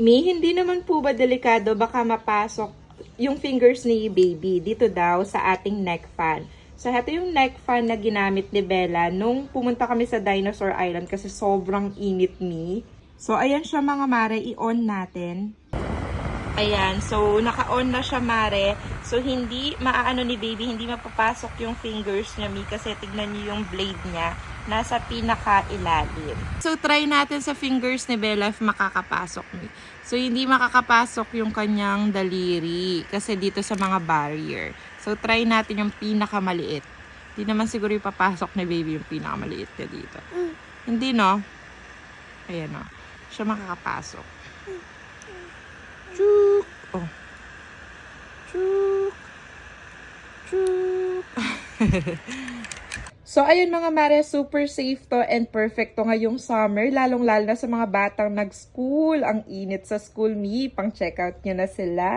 Mi, hindi naman po ba delikado baka mapasok yung fingers ni baby dito daw sa ating neck fan. So, ito yung neck fan na ginamit ni Bella nung pumunta kami sa Dinosaur Island kasi sobrang init mi. So, ayan siya mga mare, i-on natin. Ayan, so naka-on na siya mare. So hindi maaano ni baby, hindi mapapasok yung fingers niya mi kasi tignan niyo yung blade niya nasa pinaka-ilalim. So try natin sa fingers ni Bella if makakapasok. So hindi makakapasok yung kanyang daliri kasi dito sa mga barrier. So try natin yung pinakamaliit. Hindi naman siguro ipapasok ni baby yung pinakamaliit niya dito. Hindi no? Ayan o. Siya makakapasok. Chuk! Oh. Chuk! Chuk! so, ayun mga mare, super safe to and perfect to ngayong summer. Lalong-lalo na sa mga batang nag-school. Ang init sa school, me. Pang-check out nyo na sila.